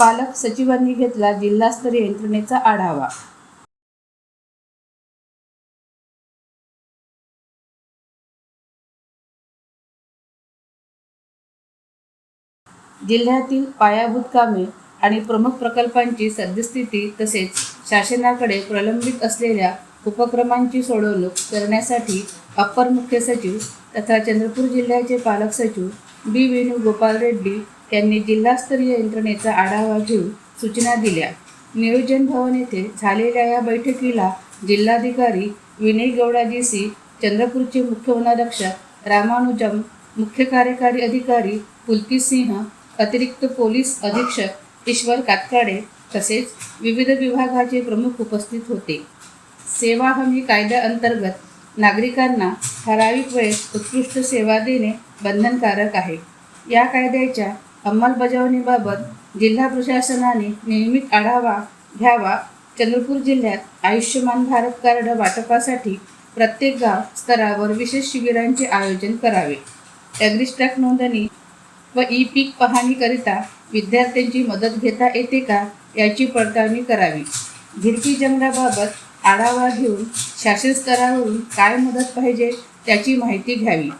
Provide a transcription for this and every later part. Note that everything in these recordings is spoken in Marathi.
पालक सचिवांनी घेतला जिल्हास्तरीय यंत्रणेचा आढावा. जिल्ह्यातील पायाभूत कामे आणि प्रमुख प्रकल्पांची सद्यस्थिती तसेच शासनाकडे प्रलंबित असलेल्या उपक्रमांची सोडवणूक करण्यासाठी अप्पर मुख्य सचिव तथा चंद्रपूर जिल्ह्याचे पालक सचिव बी वेणुगोपाल रेड्डी यांनी जिल्हास्तरीय यंत्रणेचा आढावा घेऊन सूचना दिल्या. नियोजन भवन येथे झालेल्या या बैठकीला जिल्हाधिकारी विनय गौडा जी सी चंद्रपूरचे मुख्य वनरक्षक रामानुजम मुख्य कार्यकारी अधिकारी पुलकी सिंह अतिरिक्त पोलीस अधीक्षक ईश्वर कातकाडे तसेच विविध विभागाचे प्रमुख उपस्थित होते. सेवा हमी कायद्याअंतर्गत नागरिकांना ठराविक वेळेत उत्कृष्ट सेवा देणे बंधनकारक आहे. या कायद्याच्या अंमलबजावणीबाबत जिल्हा प्रशासनाने नियमित आढावा घ्यावा. चंद्रपूर जिल्ह्यात आयुष्यमान भारत कार्ड वाटपासाठी प्रत्येक गाव स्तरावर विशेष शिबिरांचे आयोजन करावे. ॲग्रिस्टॅक नोंदणी व ई पीक पाहणीकरिता विद्यार्थ्यांची मदत घेता येते का याची पडताळणी करावी. भिरकी जंगलाबाबत आढावा घेऊन शासन स्तरावरून काय मदत पाहिजे त्याची माहिती घ्यावी.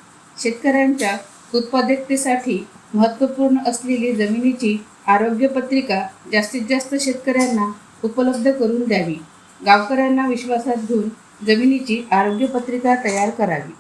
शेतकऱ्यांच्या उत्पादकतेसाठी महत्त्वपूर्ण असलेली जमिनीची आरोग्य पत्रिका जास्तीत जास्त शेतकऱ्यांना उपलब्ध करून द्यावी. गावकऱ्यांना विश्वासात घेऊन जमिनीची आरोग्य पत्रिका तयार करावी.